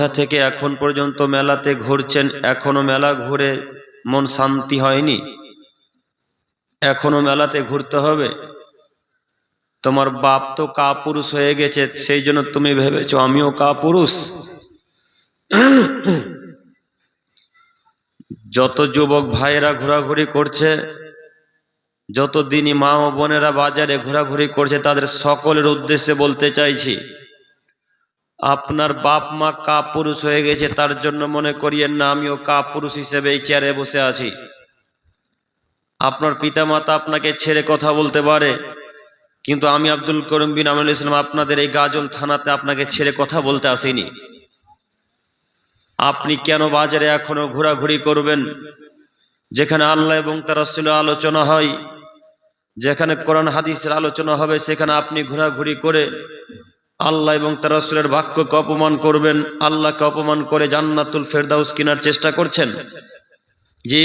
সন্ধ্যা থেকে এখন পর্যন্ত মেলাতে ঘুরছেন, এখনও মেলা ঘুরে মন শান্তি হয়নি। এখনও মেলাতে ঘুরতে হবে। তোমার বাপ তো কাপুরুষ হয়ে গেছে, সেই জন্য তুমি ভেবেছো আমিও কাপুরুষ। যত যুবক ভাইয়েরা ঘোরাঘুরি করছে, যত দিনই মা ও বোনেরা বাজারে ঘোরাঘুরি করছে, তাদের সকলের উদ্দেশ্যে বলতে চাইছি আপনার বাপ মা কাপুরুষ হয়ে গেছে, তার জন্য মনে করিয়েন না, আমিও কাপুরুষ হিসেবে এই চেয়ারে বসে আছি। আপনার পিতামাতা আপনাকে ছেড়ে কথা বলতে পারে, কিন্তু আমি আব্দুল করিম বিন আমল ইসলাম আপনাদের এই গাজল থানাতে আপনাকে ছেড়ে কথা বলতে আসিনি। আপনি কেন বাজারে এখনও ঘোরাঘুরি করবেন? যেখানে আল্লাহ এবং তার রসুলের আলোচনা হয়, যেখানে কোরআন হাদিসের আলোচনা হবে, সেখানে আপনি ঘোরাঘুরি করে আল্লাহ এবং তার রসুলের বাক্যকে অপমান করবেন, আল্লাহকে অপমান করে জান্নাতুল ফেরদাউস কেনার চেষ্টা করছেন। জি,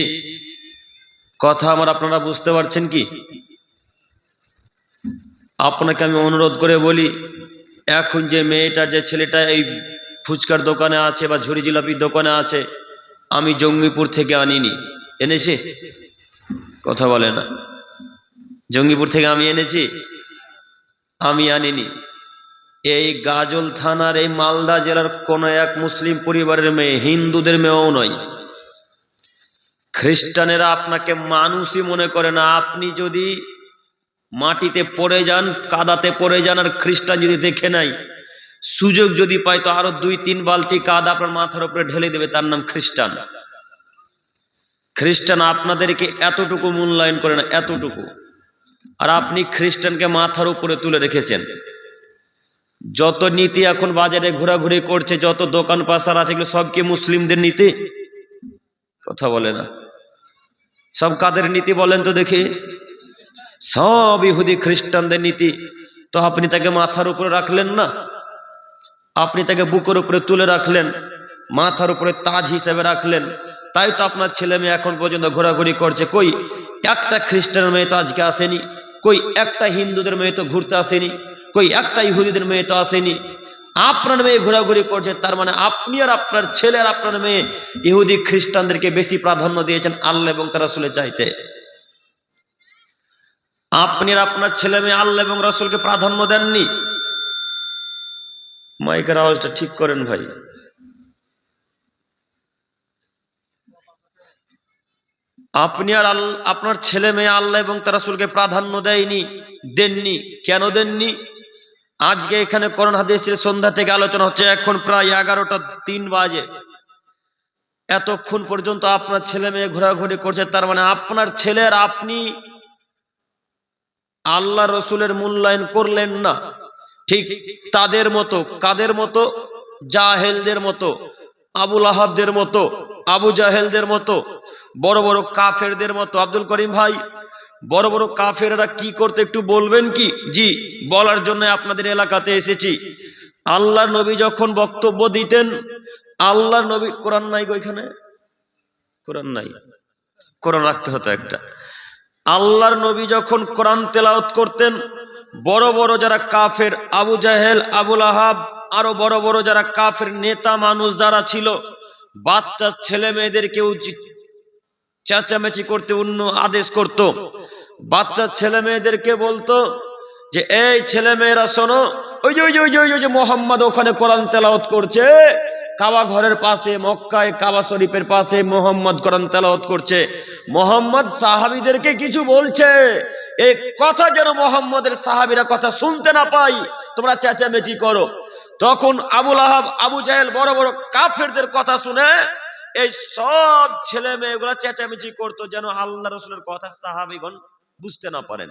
কথা আমার আপনারা বুঝতে পারছেন কি? আপনাকে আমি অনুরোধ করে বলি, এখন যে মেয়েটার যে ছেলেটা এই ফুচকার দোকানে আছে বা ঝুড়ি জিলাপির দোকানে আছে, আমি জঙ্গিপুর থেকে আনিনি। এনেছি? কথা বলে না। জঙ্গিপুর থেকে আমি এনেছি? আমি আনিনি। এই গাজল থানার এই মালদা জেলার কোনো এক মুসলিম পরিবারের মেয়ে, হিন্দুদের মেয়েও নয়। খ্রিস্টানেরা আপনাকে মানুষই মনে করে না। আপনি যদি মাটিতে পড়ে যান, কাদাতে পড়ে যান আর খ্রিস্টান যদি দেখে নাই সুযোগ যদি পায়, তো আরও দুই, তিন বালতি কাদা আপনার মাথার উপরে ঢেলে দেবে, তার নাম খ্রিস্টান। খ্রিস্টান আপনাদেরকে এতটুকু মূল্যায়ন করে না, এতটুকু। আর আপনি খ্রিস্টানকে মাথার উপরে তুলে রেখেছেন। যত নীতি এখন বাজারে ঘোরাঘুরি করছে, যত দোকান পাশার আছে, এগুলো সব কি মুসলিমদের নীতি? কথা বলে না। সব কাদের নীতি বলেন তো দেখি। সব ইহুদি খ্রিস্টানদের নীতি। তো আপনি তাকে মাথার উপরে রাখলেন না? আপনি তাকে বুকের উপরে তুলে রাখলেন, মাথার উপরে তাজ হিসেবে রাখলেন। তাই তো আপনার ছেলে মেয়ে এখন পর্যন্ত ঘোরাঘুরি করছে। কই, একটা খ্রিস্টানের মেয়ে তো আজকে আসেনি, কই, একটা হিন্দুদের মেয়ে তো ঘুরতে আসেনি। কই একটা ইহুদিদের মেয়ে তো আসেনি। আপনার মেয়ে ঘোরাঘুরি করছে, তার মানে আপনি আর আপনার ছেলে আর আপনার মেয়ে ইহুদি খ্রিস্টানদেরকে বেশি প্রাধান্য দিয়েছেন আল্লাহ এবং তারা শুলে চাইতে। আপনি আর আপনার ছেলে মেয়ে আল্লাহ এবং রাসুলকে প্রাধান্য দেননি? মাইকের আওয়াজটা ঠিক করেন ভাই। আপনি আর আপনার ছেলে মেয়ে আল্লাহ এবং তার রাসূলকে প্রাধান্য দেয়নি, দেননি, কেন দেননি? আজকে এখানে করোনা হাদিসের সন্ধ্যা থেকে আলোচনা হচ্ছে, এখন প্রায় এগারোটা তিন বাজে। এতক্ষণ পর্যন্ত আপনার ছেলে মেয়ে ঘোরাঘুরি করছে, তার মানে আপনার ছেলের আপনি আল্লাহ রসুলের মূল্যায়ন করলেন না। ঠিক তাদের মতো, কাদের মতো? জাহেলদের মতো, আবুল আহাবদের মতো, আবু জাহেলদের মতো, বড় বড় কাফেরদের মতো। আব্দুল করিম ভাই বড় বড় কাফেররা কি করতে একটু বলবেন কি? জি, বলার জন্য আপনাদের এলাকাতে এসেছি। আল্লাহ নবী যখন বক্তব্য দিতেন আল্লাহ নবী, কোরআন নাই গো এখানে? কোরআন নাই। কোরআন রাখতে হতো একটা। আল্লাহর নবী যখন কোরআন তেলাওত করতেন, বড় বড় যারা কাফের, আবু জাহেল, আবুল আহাব, আরও বড় বড় যারা কাফের নেতা মানুষ যারা ছিল, বাচ্চা ছেলে মেয়েদেরকে চেঁচামেচি করতে, অন্য আদেশ করত। বাচ্চা ছেলে মেয়েদেরকে বলতো যে, এই ছেলে মেয়েরা, শোনো, ওই যে ওই যে ওই যে, ওই যে- মোহাম্মদ ওখানে কোরআন তেলাওত করছে, কাবা ঘরের পাশে, মক্কায়, কাবা শরীফের পাশে মোহাম্মদ কোরআন তেলাওত করছে। মোহাম্মদ সাহাবিদেরকে কিছু বলছে। এই কথা যেন মোহাম্মদের সাহাবিরা কথা শুনতে না পাই তোমরা চেঁচামেচি করো। তখন আবুল আহাব, আবু জাহেল বড় বড় কাফেরদের কথা শুনে এই সব ছেলে মেয়েগুলো চেঁচামেচি করতো যেন আল্লাহ রসুলের কথা সাহাবিগণ বুঝতে না পারেন।